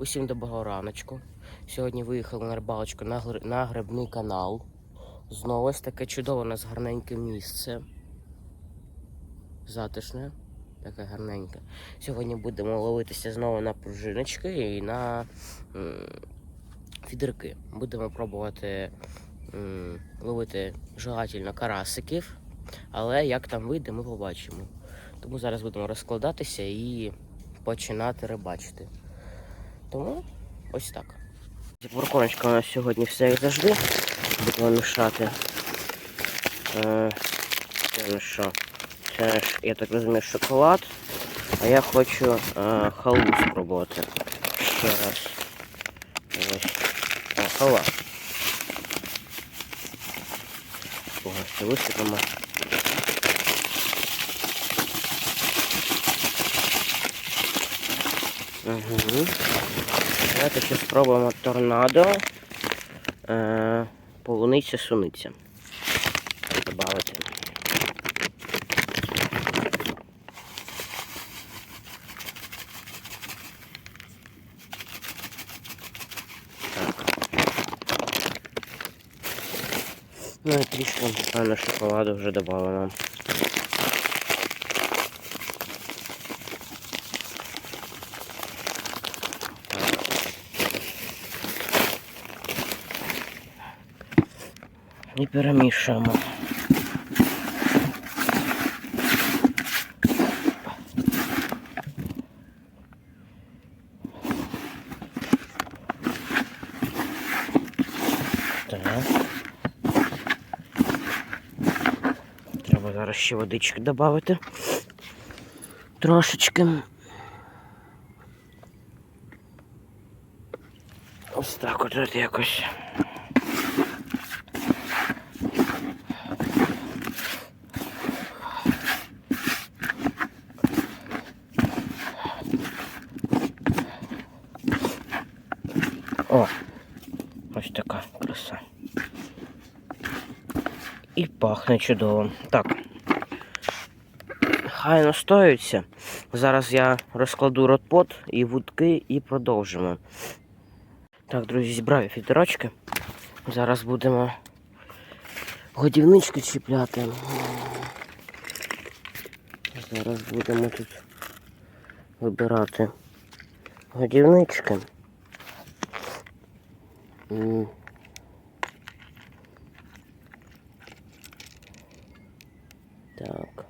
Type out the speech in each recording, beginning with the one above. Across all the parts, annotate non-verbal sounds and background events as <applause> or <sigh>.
Усім доброго раночку. Сьогодні виїхали на рибалочку на, на грибний канал. Знову ось таке чудове у нас гарненьке місце. Затишне, таке гарненьке. Сьогодні будемо ловитися знову на пружиночки і на фідерки. Будемо пробувати м, ловити желательно карасиків, але як там вийде, ми побачимо. Тому зараз будемо розкладатися і починати рибачити. Тому ось так. Бурконочка у нас сьогодні все як завжди. Будемо мішати. Е, це що? Це ж, я так розумію, шоколад. А я хочу е, халву спробувати. Ще раз. Ось. О, халва. Повністю висипемо. Угу. Давайте ще спробуємо торнадо. Е, полуниця суниця. Добавити. Так. Ну і трішки, напевно, шоколаду вже додамо. І перемішуємо. Треба зараз ще водички додати. Трошечки. Ось так от, якось. О, ось така краса. І пахне чудово. Так. Хай настоються. Зараз я розкладу ротпот і вудки і продовжимо. Так, друзі, зібрав я фітерочки. Зараз будемо годівнички чіпляти. Зараз будемо тут вибирати годівнички. М. Так.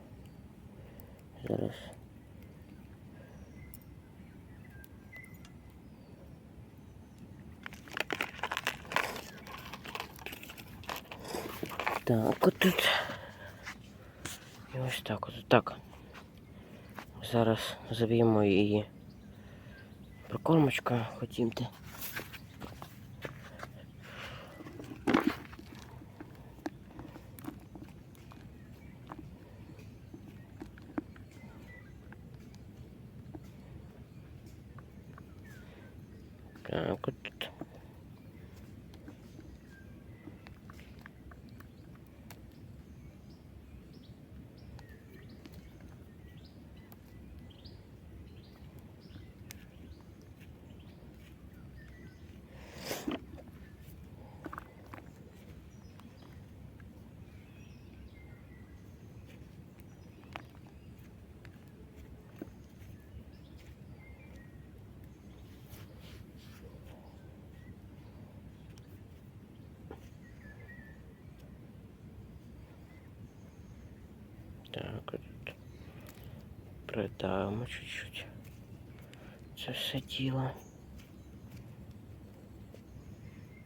Зараз. Так, тут. І ось так, от так. Зараз заб'ємо її прикормочка, хотімте. Так, от тут. Так, от. Придавимо чуть-чуть. Це все тіло.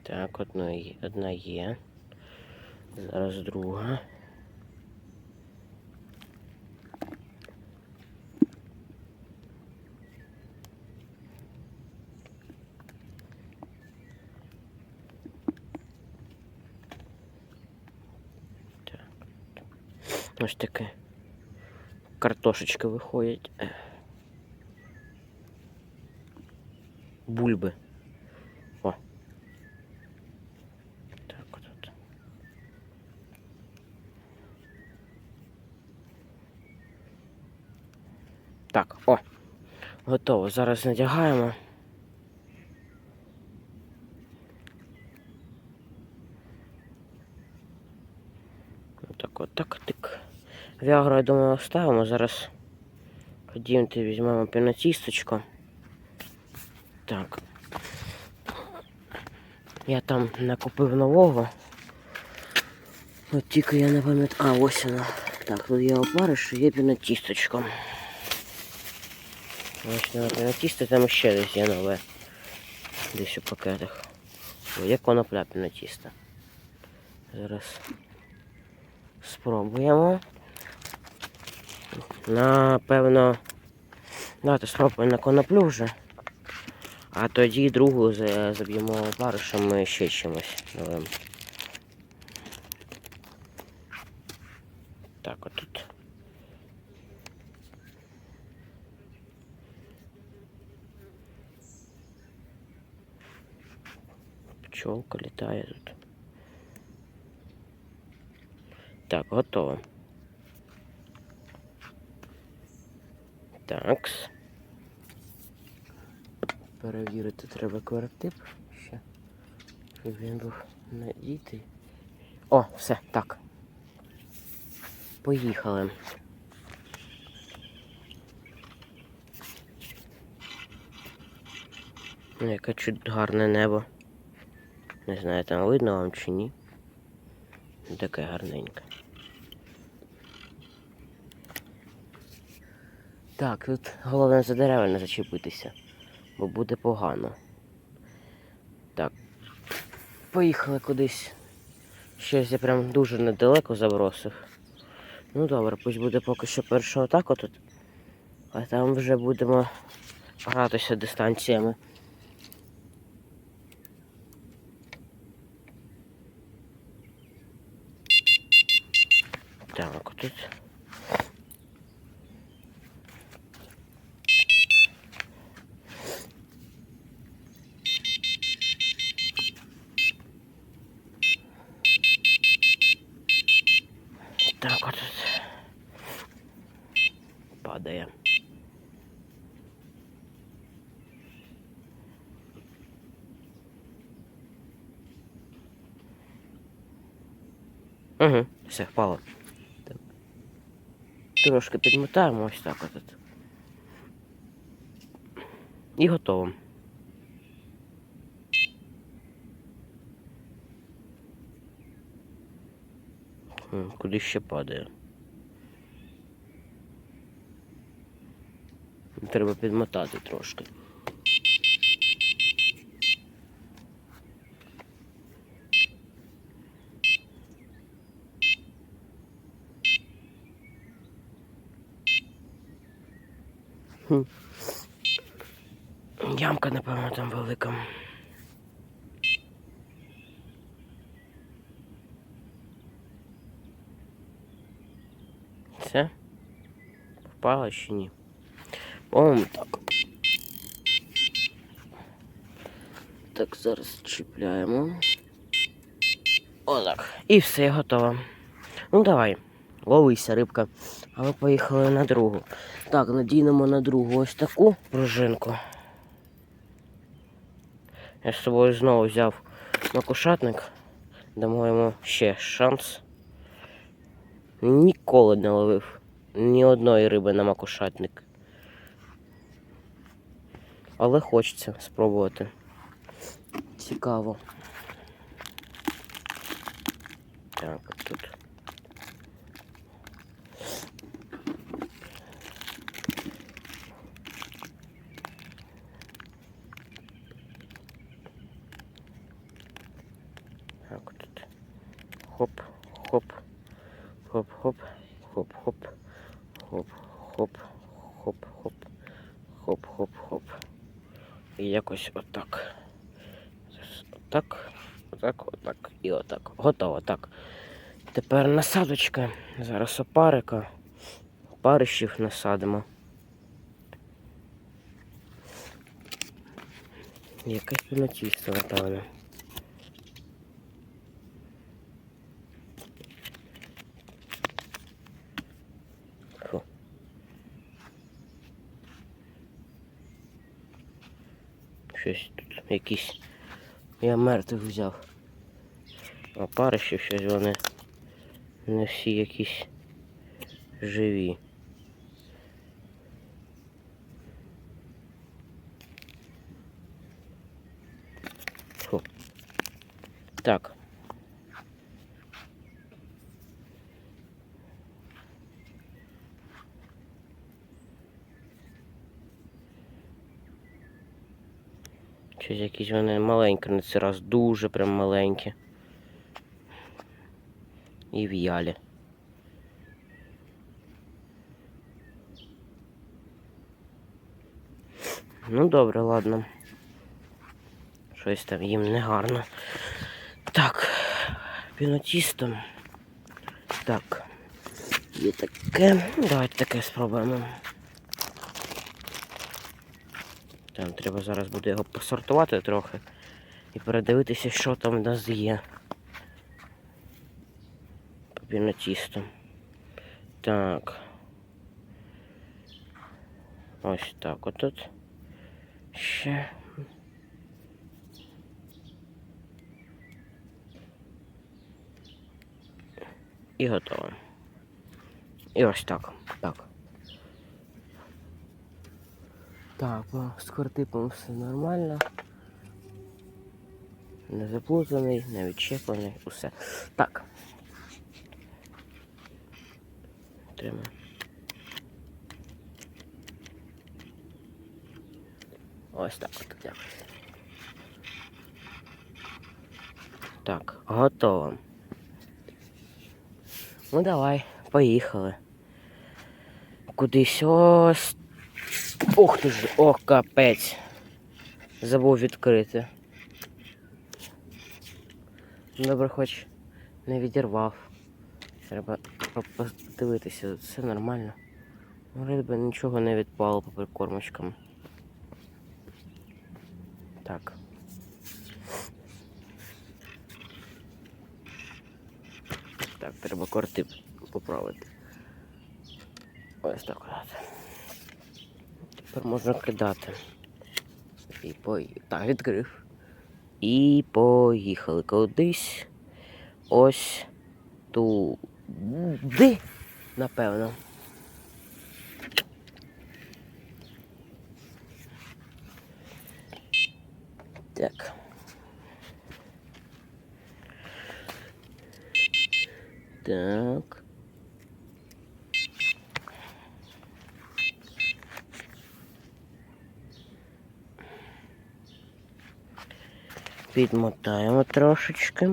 Так, одна є. Зараз друга. Так. Ось таке. Картошечки виходять. Бульби. О. Так от. Так, о. Готово. Зараз надягаємо. Так, от так, тик. Віагру, я думаю, оставимо. Зараз ходімте, візьмемо пінотісточку. Так. Я там накупив нового. От тільки я не пам'ятаю. А, ось вона. Так, тут є опариш, і є пінотісточка. Ось на пінотісто, там ще десь є нове. Десь у пакетах. О, є конопля пінотіста. Зараз спробуємо. Напевно. Давайте спробуємо на коноплю вже. А тоді другу заб'ємо опаришем і ще чимось новим. Так, от тут. Пчелка літає тут. Так, готово. Такс. Перевірити треба квартип ще. Щоб він був надітий. О, все, так. Поїхали. Ну, Яке чуть гарне небо. Не знаю, там видно вам чи ні. Таке гарненьке. Так, тут головне за дерева не зачепитися, бо буде погано. Так. Поїхали кудись. Щось я прям дуже недалеко забросив. Ну добре, пусть буде поки що перша атака тут. А там вже будемо гратися дистанціями. Так, тут. Так, от тут. Падає. Угу, все, впало. Трошки підмотаємо ось так от. І готово. Куди ще падає? Треба підмотати трошки. Ямка, напевно, там велика. Все? Впала чи ні? По-моєму, так. Так, зараз чіпляємо. Отак. І все готово. Ну давай, ловися, рибка. А ми поїхали на другу. Так, надійнемо на другу ось таку пружинку. Я з собою знову взяв макушатник. Дамо йому ще шанс. Ніколи не ловив ні одної риби на макушатник. Але хочеться спробувати. Цікаво. Так. хоп-хоп, хоп-хоп, хоп-хоп, хоп-хоп, хоп-хоп, хоп-хоп-хоп. І якось отак. Отак, отак, отак і отак. Готово так. Тепер насадочка. Зараз опарика. Опарищів насадимо. Якесь воно тісто, напевно. Щось тут якісь. Я мертвих взяв. А пари щось вони Не всі якісь живі. Так. Щось якісь вони маленькі, на цей раз дуже прям маленькі. І в'ялі. Ну добре, ладно. Щось там їм не гарно. Так, пінотістом. Так. Є таке. Ну, Давайте таке спробуємо. Там треба зараз буде його посортувати трохи і передивитися, що там в нас є. По пінотісту. Так. Ось так отут. Ще. І готово. І ось так. Так. Так, ну, з квартипом все нормально. Не заплутаний, не відчеплений, усе. Так. Тримай. Ось так от дякую. Так, готово. Ну давай, поїхали. Кудись ось. Ох ти ж, ох, капець. Забув відкрити. Добре, хоч не відірвав. Треба по- подивитися, все нормально. Вроде би нічого не відпало по прикормочкам. Так. Так, треба корти поправити. Ось так. Тепер можна кидати. І по... Так, відкрив. І поїхали кудись. Ось туди, напевно. Так. Так. Підмотаємо трошечки.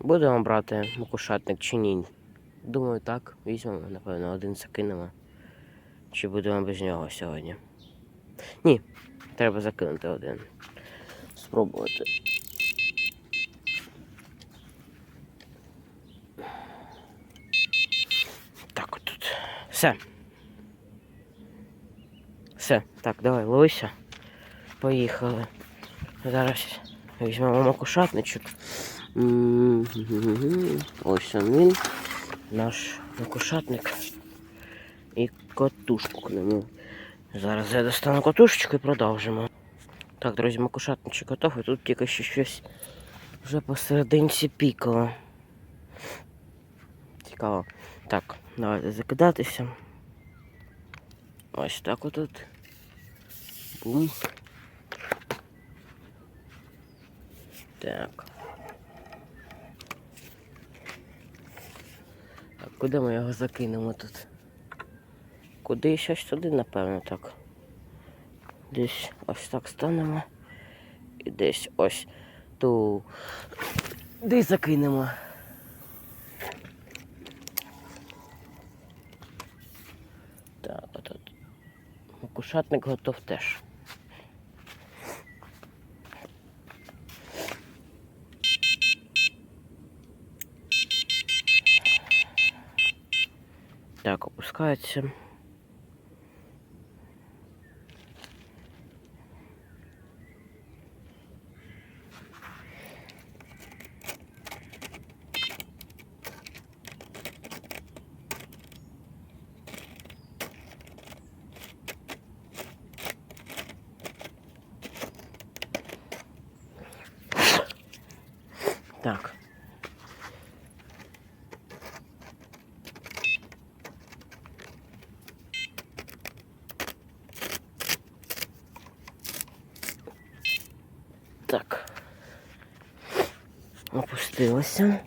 Будемо брати макушатник чи ні? Думаю, так, візьмемо, напевно, один закинемо. Чи будемо без нього сьогодні? Ні, треба закинути один. Спробувати. Так, от тут. Все. Все, так, давай, ловися. Поїхали. Зараз візьмемо макушатничок. Ось він, наш макушатник. І котушку к нему. Зараз я достану котушечку і продовжимо. Так, друзі, макушатничок готов, і тут тільки ще щось вже посерединці пікало. Цікаво. Так, давайте закидатися. Ось так отут. Бум. Так. Так, куди ми його закинемо тут? Куди щось туди, напевно, так. Десь ось так станемо. І десь ось ту. Десь закинемо. Так, отут. Макушатник готов теж. Так, опускається. Так. Так. Опустилося.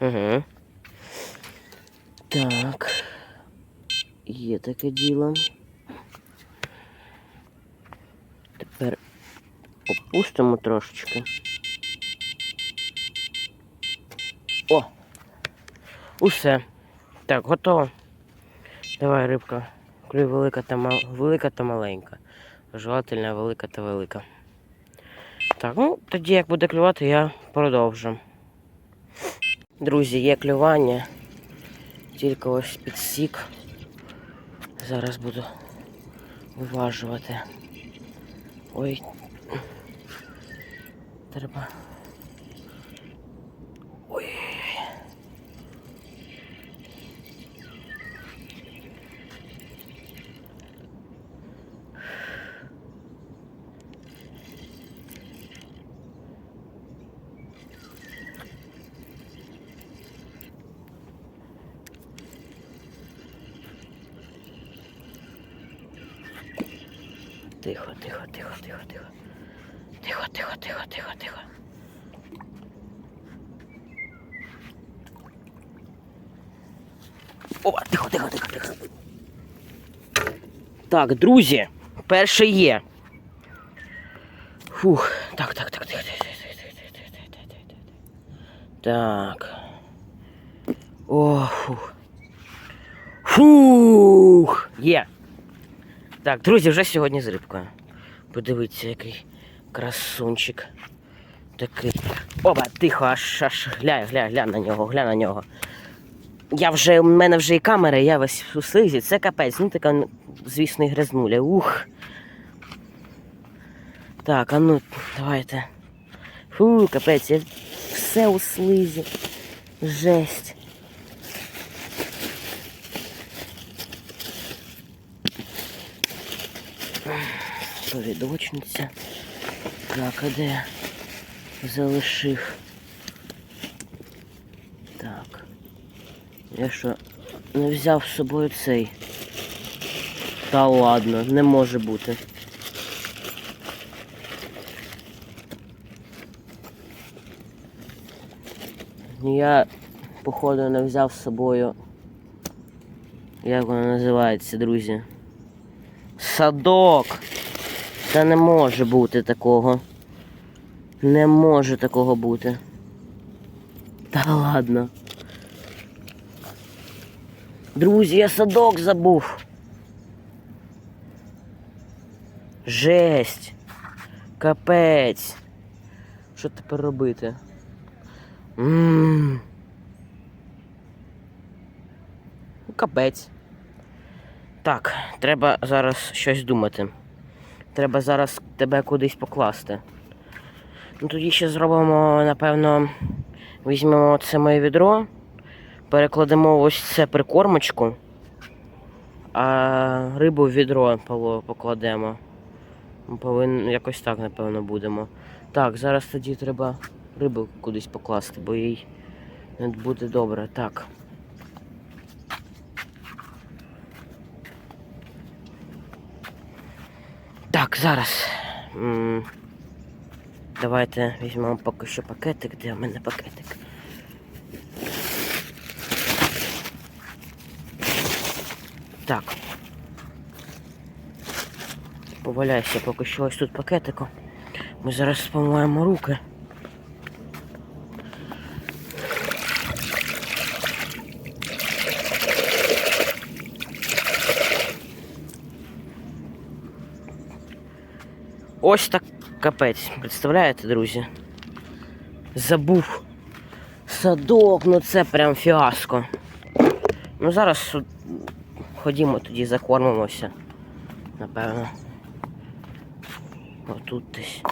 Угу. Так. Є таке діло. Тепер опустимо трошечки. О! Усе. Так, готово. Давай, рибка. Клюй велика та мал... велика та маленька. Желательно велика та велика. Так, ну тоді як буде клювати, я продовжу. Друзі, є клювання. Тільки ось підсік. Зараз буду виважувати. Ой. Треба. Тихо, тихо, тихо, тихо, тихо. Тихо, тихо, тихо, тихо, тихо. О, тихо, тихо, тихо, тихо. Так, друзі, перше є. Фух, так, так, так, тихо, тихо, тихо, тихо, тихо, тихо, тихо. Так. О, фух. Фух, є. Так, друзі, вже сьогодні з рибкою. Подивіться, який красунчик. Такий. Оба, тихо, аж аж глянь, глянь, глянь на нього, глянь на нього. Я вже, у мене вже і камера, я весь у слизі. Це капець, ну така, звісно, і грязнуля. Ух. Так, а ну, давайте. Фу, капець, я все у слизі. Жесть. Повідочниця. Так, а де залишив? Так. Я що, не взяв з собою цей? Та ладно, не може бути. Я, походу, не взяв з собою. Як воно називається, друзі? Садок! Та не може бути такого. Не може такого бути. Та ладно. Друзі, я садок забув. Жесть. Капець. Що тепер робити? Ммм. Капець. Так, треба зараз щось думати. Треба зараз тебе кудись покласти. Ну тоді ще зробимо, напевно, візьмемо це моє відро, перекладемо ось це прикормочку, а рибу в відро покладемо. Повинен якось так, напевно, будемо. Так, зараз тоді треба рибу кудись покласти, бо їй не буде добре. Так. Так, зараз. Давайте візьмемо поки що пакетик. Де в мене пакетик? Так. Поваляйся поки що ось тут пакетику. Ми зараз помоємо руки. Ось так капець. Представляєте, друзі? Забув. Садок, ну це прям фіаско. Ну зараз ходімо тоді закормимося. Напевно. Отут десь.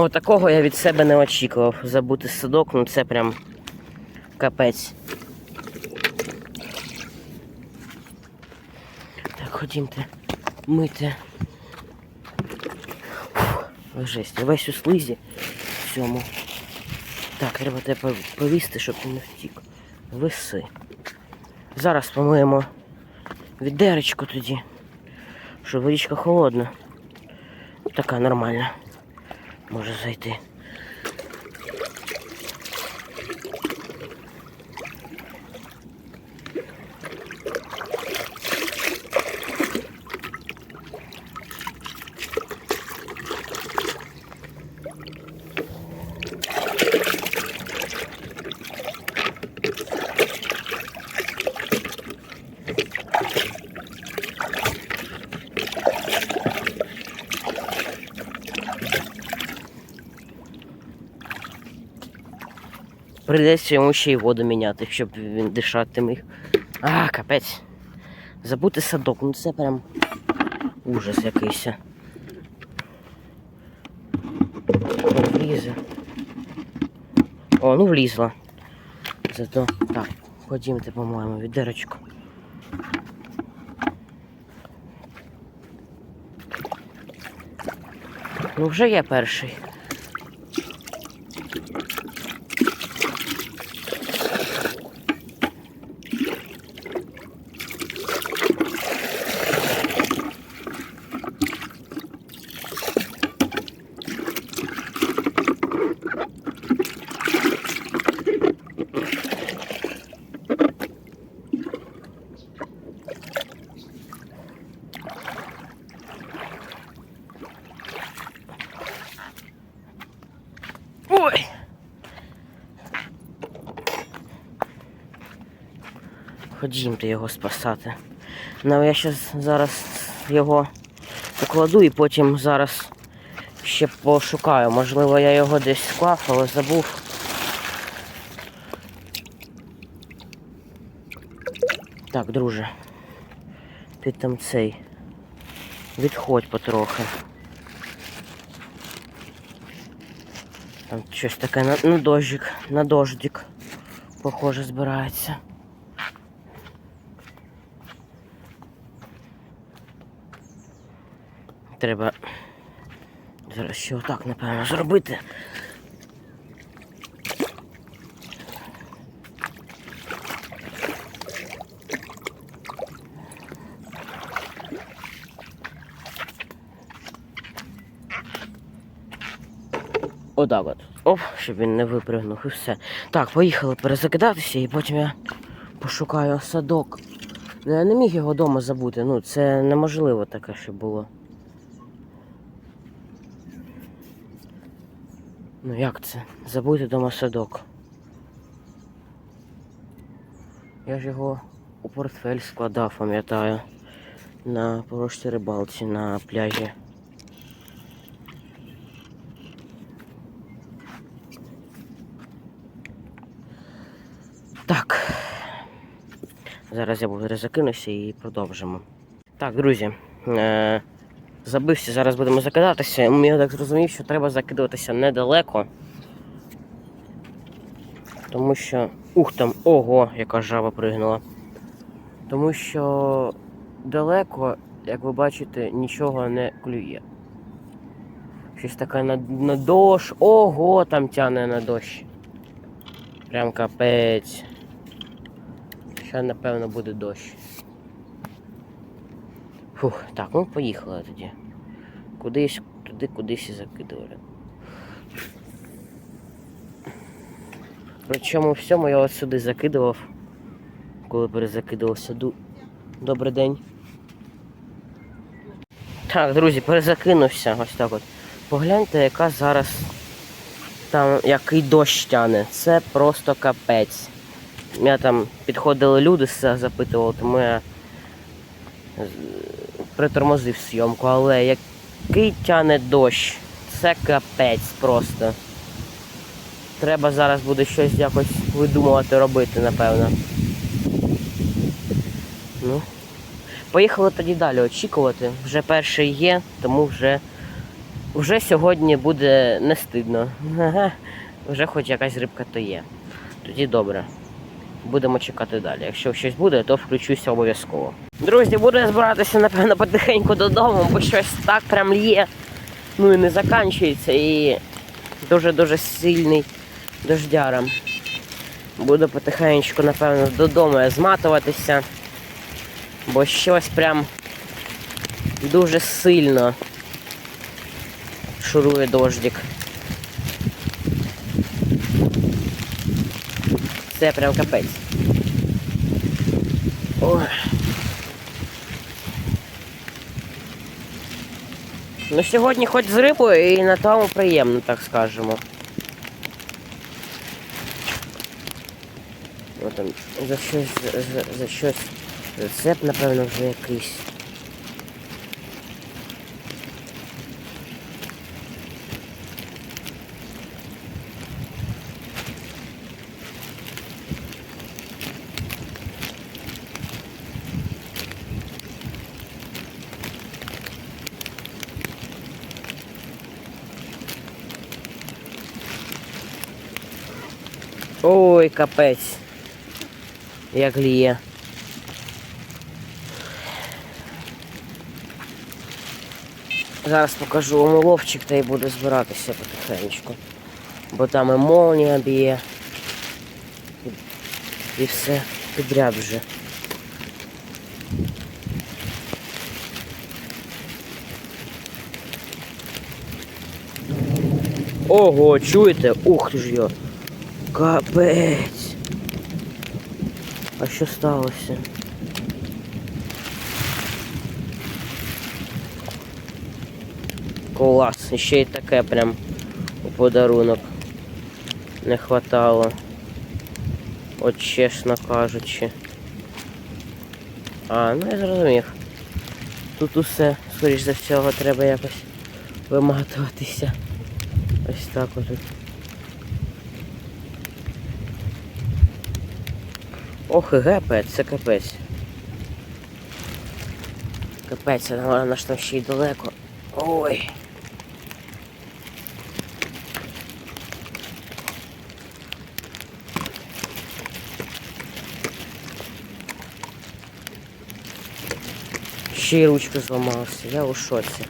О, такого я від себе не очікував. Забути садок, ну це прям капець. Так, ходімте мити. Фух, жесть, весь у слизі всьому. Так, треба тебе повісти, щоб ти не втік. Виси. Зараз помиємо відеречко тоді. Щоб водичка холодна. Така нормальна. Може зайти. Прийдеться йому ще й воду міняти, щоб він дишати міг. А, капець. Забути садок, ну це прям ужас якийсь. Влізе. О, ну влізла. Зато. Так, ходімте, по-моєму, відерочку. Ну вже є перший. Ой! Ходімте його спасати. Ну, я щас зараз його покладу і потім зараз ще пошукаю. Можливо, я його десь склав, але забув. Так, друже. Ти там цей. Відходь потрохи. Там щось таке на, на дощик, на дождик, похоже, збирається. Треба зараз ще отак, напевно, зробити. Отак от. Оп, щоб він не випригнув і все. Так, поїхали перезакидатися і потім я пошукаю садок. Я не міг його вдома забути. Ну, це неможливо таке, щоб було. Ну як це? Забути вдома садок. Я ж його у портфель складав, пам'ятаю. На порожній рибалці на пляжі. Так. Зараз я перезакинуся і продовжимо. Так, друзі. Е- забився, зараз будемо закидатися. Я так зрозумів, що треба закидуватися недалеко. Тому що. Ух там, ого, яка жаба пригнула. Тому що далеко, як ви бачите, нічого не клює. Щось таке на, на дощ. Ого, там тяне на дощ. Прям капець. Ще напевно буде дощ. Фух, так, ну поїхали тоді. Кудись, туди, кудись і закидували. Причому всьому я от сюди закидував, коли перезакидувався. Ду... Добрий день. Так, друзі, перезакинувся ось так от. Погляньте, яка зараз там який дощ тяне. Це просто капець. Я там підходили люди, запитували, тому я притормозив зйомку, але який тяне дощ, це капець просто. Треба зараз буде щось якось видумувати робити, напевно. Ну. Поїхали тоді далі очікувати. Вже перший є, тому вже вже сьогодні буде не стидно. Ага. <laughs> Вже хоч якась рибка то є. Тоді добре. Будемо чекати далі. Якщо щось буде, то включуся обов'язково. Друзі, буду я збиратися, напевно, потихеньку додому, бо щось так прям лє. Ну і не заканчується. І дуже-дуже сильний дождяром. Буду потихеньку, напевно, додому зматуватися. Бо щось прям дуже сильно шурує дождик. Це прям капець. Ой. Ну сьогодні хоч з рибою і на тому приємно, так скажемо. Ну, там, за щось, за, за щось рецепт, напевно, вже якийсь. Ой, капець. Як ліє. Зараз покажу вам уловчик та й буду збиратися потихеньку. Бо там і молнія б'є. І все підряд вже. Ого, чуєте? Ух ти ж йо. Капець. А що сталося? Клас, ще й таке прям у подарунок не хватало. От чесно кажучи. А, ну я зрозумів. Тут усе, скоріш за всього, треба якось виматуватися. Ось так отут. Ох, і гепе, це капець. Капець, вона ж там ще й далеко. Ой. Ще й ручка зламалася, я у шоці.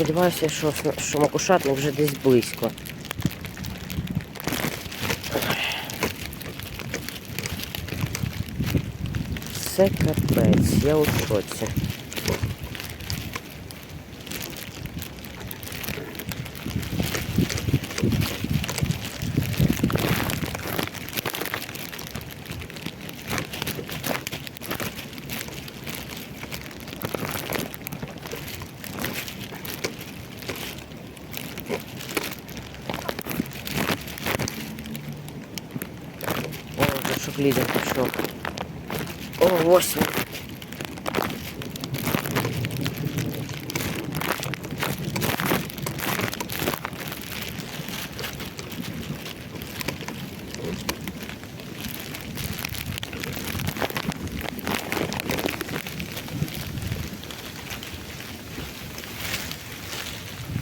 Сподіваюся, що, що макушатник вже десь близько. Це капець, я у шоці. О, вже шоклідер пішов. О, ось він.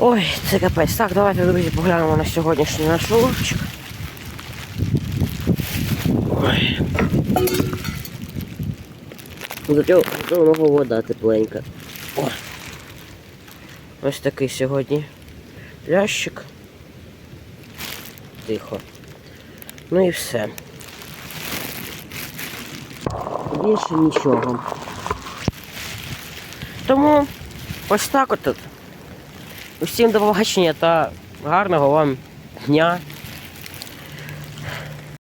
Ой, це капець. Так, давайте, друзі, поглянемо на сьогоднішній наш уловчик. Ой. Зато много вода тепленька. О. Ось такий сьогодні лящик. Тихо. Ну і все. Більше нічого. Тому ось так от. Усім до побачення та гарного вам дня.